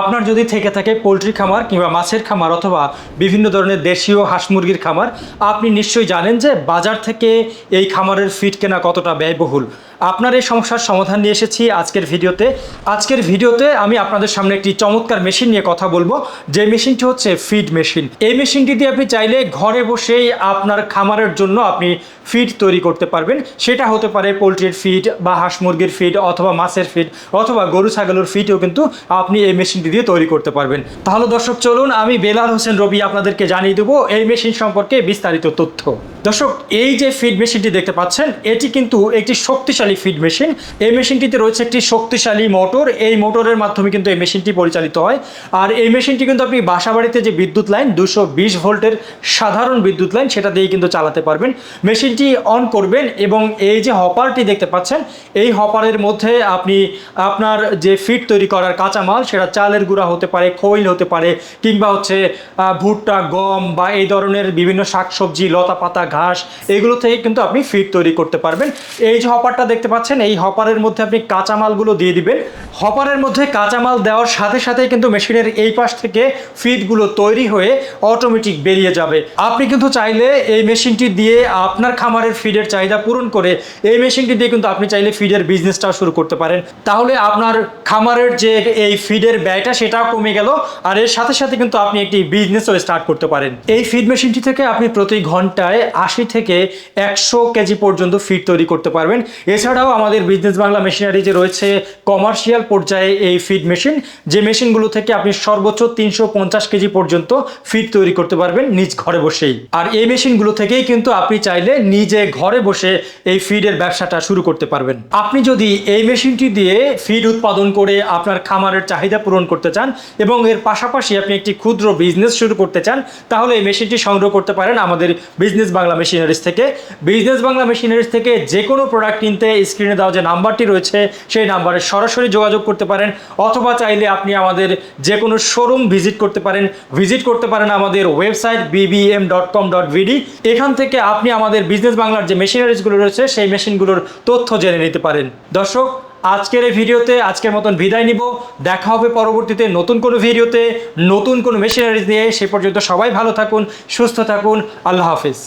আপনার যদি থেকে থাকে পোলট্রি খামার কিংবা মাছের খামার অথবা বিভিন্ন ধরনের দেশীয় হাঁস মুরগির খামার, আপনি নিশ্চয়ই জানেন যে বাজার থেকে এই খামারের ফিড কেনা কতটা ব্যয়বহুল। আপনার এই সমস্যার সমাধান নিয়ে এসেছি আজকের ভিডিওতে। আজকের ভিডিওতে আমি আপনাদের সামনে একটি চমৎকার মেশিন নিয়ে কথা বলব। যে মেশিনটি হচ্ছে ফিড মেশিন। এই মেশিনটি দিয়ে আপনি চাইলে ঘরে বসেই আপনার খামারের জন্য আপনি ফিড তৈরি করতে পারবেন। সেটা হতে পারে পোলট্রির ফিড বা হাঁস মুরগির ফিড অথবা মাছের ফিড অথবা গরু, ছাগলের ফিডও কিন্তু আপনি এই মেশিনটি দিয়ে তৈরি করতে পারবেন। তাহলে দর্শক, চলুন আমি বেলাল হোসেন রবি আপনাদেরকে জানিয়ে দেবো এই মেশিন সম্পর্কে বিস্তারিত তথ্য। দর্শক, এই যে ফিড মেশিনটি দেখতে পাচ্ছেন, এটি কিন্তু একটি শক্তিশালী ফিড মেশিন এই মেশিনটিতে রয়েছে একটি শক্তিশালী মোটর এই মোটরের মাধ্যমে কিন্তু এই মেশিনটি পরিচালিত হয়। আর এই মেশিনটি কিন্তু আপনি বাসা বাড়িতে যে বিদ্যুৎ লাইন দুশো বিশ ভোল্টের সাধারণ বিদ্যুৎ লাইন, সেটা দিয়ে কিন্তু চালাতে পারবেন। মেশিনটি অন করবেন এবং এই যে হপারটি দেখতে পাচ্ছেন, এই হপারের মধ্যে আপনি আপনার যে ফিড তৈরি করার কাঁচামাল, সেটা চালের গুঁড়া হতে পারে, খৈল হতে পারে, কিংবা হচ্ছে ভুট্টা, গম বা এই ধরনের বিভিন্ন শাকসবজি লতা পাতা ঘাস, এগুলো থেকে কিন্তু আপনি ফিড তৈরি করতে পারবেন। এই যে হপারটা দেখতে পাচ্ছেন, এই হপারের মধ্যে আপনি কাঁচামালগুলো দিয়ে দিবেন। হপারের মধ্যে কাঁচামাল দেওয়ার সাথে সাথে কিন্তু মেশিনের এই পাশ থেকে ফিডগুলো তৈরি হয়ে অটোমেটিক বেরিয়ে যাবে। আপনি কিন্তু চাইলে এই মেশিনটি দিয়ে আপনার খামারের ফিডের চাহিদা পূরণ করে এই মেশিনটি দিয়ে কিন্তু আপনি চাইলে ফিডের বিজনেসটাও শুরু করতে পারেন। তাহলে আপনার খামারের যে এই ফিডের ব্যয়টা, সেটাও কমে গেল আর এর সাথে সাথে কিন্তু আপনি একটি বিজনেসও স্টার্ট করতে পারেন। এই ফিড মেশিনটি থেকে আপনি প্রতি ঘন্টায় আশি থেকে একশো কেজি পর্যন্ত ফিড তৈরি করতে পারবেন। এছাড়াও আমাদের বিজনেস বাংলা মেশিনারি যে রয়েছে কমার্শিয়াল পর্যায়ে এই ফিড মেশিন যে মেশিনগুলো থেকে আপনি সর্বোচ্চ তিনশো পঞ্চাশ কেজি পর্যন্ত ফিড তৈরি করতে পারবেন নিজ ঘরে বসেই। আর এই মেশিনগুলো থেকেই কিন্তু আপনি চাইলে নিজে ঘরে বসে এই ফিডের ব্যবসাটা শুরু করতে পারবেন। আপনি যদি এই মেশিনটি দিয়ে ফিড উৎপাদন করে আপনার খামারের চাহিদা পূরণ করতে চান এবং এর পাশাপাশি আপনি একটি ক্ষুদ্র বিজনেস শুরু করতে চান, তাহলে এই মেশিনটি সংগ্রহ করতে পারেন আমাদের বিজনেস বাংলা মেশিনারিজ থেকে বিজনেস বাংলা মেশিনারিজ থেকে যে কোনো প্রোডাক্ট কিনতে স্ক্রিনে দেওয়া যে নাম্বারটি রয়েছে, সেই নাম্বারে সরাসরি যোগাযোগ করতে পারেন, অথবা চাইলে আপনি আমাদের যে কোনো শোরুম ভিজিট করতে পারেন ভিজিট করতে পারেন আমাদের website BBM dot com dot BD এখান থেকে আপনি আমাদের বিজনেস বাংলার যে মেশিনারিজগুলো রয়েছে, সেই মেশিনগুলোর তথ্য জেনে নিতে পারেন। দর্শক, আজকের এই ভিডিওতে আজকের মতন বিদায় নিব। দেখা হবে পরবর্তীতে নতুন কোনো ভিডিওতে, নতুন কোনো মেশিনারিজ নিয়ে। সে পর্যন্ত সবাই ভালো থাকুন, সুস্থ থাকুন। আল্লাহ হাফিজ।